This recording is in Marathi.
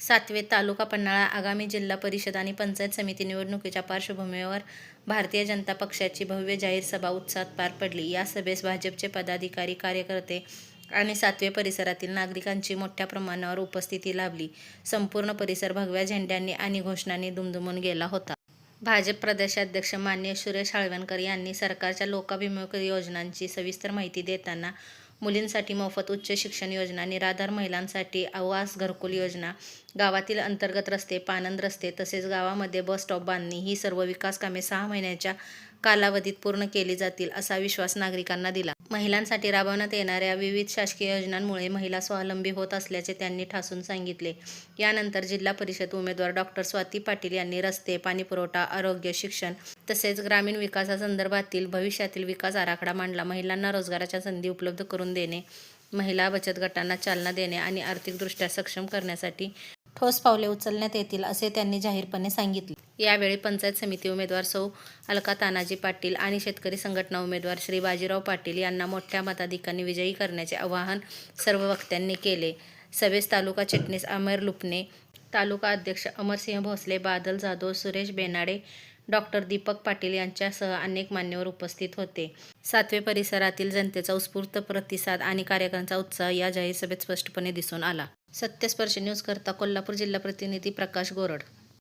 सातवे तालुका पन्हाळा आगामी जिल्हा परिषद आणि पंचायत समिती निवडणुकीच्या पार्श्वभूमीवर भारतीय जनता पक्षाची भव्य जाहीर सभा उत्साहात पार पडली. या सभेस भाजपचे पदाधिकारी कार्यकर्ते आणि सातवे परिसरातील नागरिकांची मोठ्या प्रमाणावर उपस्थिती लाभली. संपूर्ण परिसर भगव्या झेंड्यांनी आणि घोषणांनी दुमदुमून गेला होता. भाजप प्रदेशाध्यक्ष मान्य सुरेश हाळवणकर यांनी सरकारच्या लोकाभिमुख योजनांची सविस्तर माहिती देताना मुलींसाठी मोफत उच्च शिक्षण योजना निराधार महिलांसाठी आवास घरकुल योजना गावातील अंतर्गत रस्ते पानंद रस्ते तसेच गावामध्ये बस स्टॉप बांधणी ही सर्व विकास कामे सहा महिन्याच्या कालावधीत पूर्ण केली जातील असा विश्वास नागरिकांना दिला. महिलांसाठी राबवण्यात येणाऱ्या विविध शासकीय योजनांमुळे महिला स्वावलंबी होत असल्याचे त्यांनी ठासून सांगितले. यानंतर जिल्हा परिषद उमेदवार डॉक्टर स्वाती पाटील यांनी रस्ते पाणीपुरवठा आरोग्य शिक्षण तसेच ग्रामीण विकासासंदर्भातील भविष्यातील विकास आराखडा मांडला. महिलांना रोजगाराच्या संधी उपलब्ध करून देणे महिला बचत गटांना चालना देणे आणि आर्थिकदृष्ट्या सक्षम करण्यासाठी ठोस पावले उचलण्यात येतील असे त्यांनी जाहीरपणे सांगितले. यावेळी पंचायत समिती उमेदवार सौ. अलका तानाजी पाटील आणि शेतकरी संघटना उमेदवार श्री बाजीराव पाटील यांना मोठ्या मताधिकांनी विजयी करण्याचे आवाहन सर्व वक्त्यांनी केले. सभेस तालुका चिटणीस अमर लुपणे तालुका अध्यक्ष अमरसिंह भोसले बादल जाधव सुरेश बेनाडे डॉक्टर दीपक पाटील यांच्यासह अनेक मान्यवर उपस्थित होते. सातवे परिसरातील जनतेचा उत्स्फूर्त प्रतिसाद आणि कार्यकर्त्यांचा उत्साह या जाहीर सभेत स्पष्टपणे दिसून आला. सत्यस्पर्श न्यूज करता कोल्हापूर जिल्हा प्रतिनिधी प्रकाश गोरड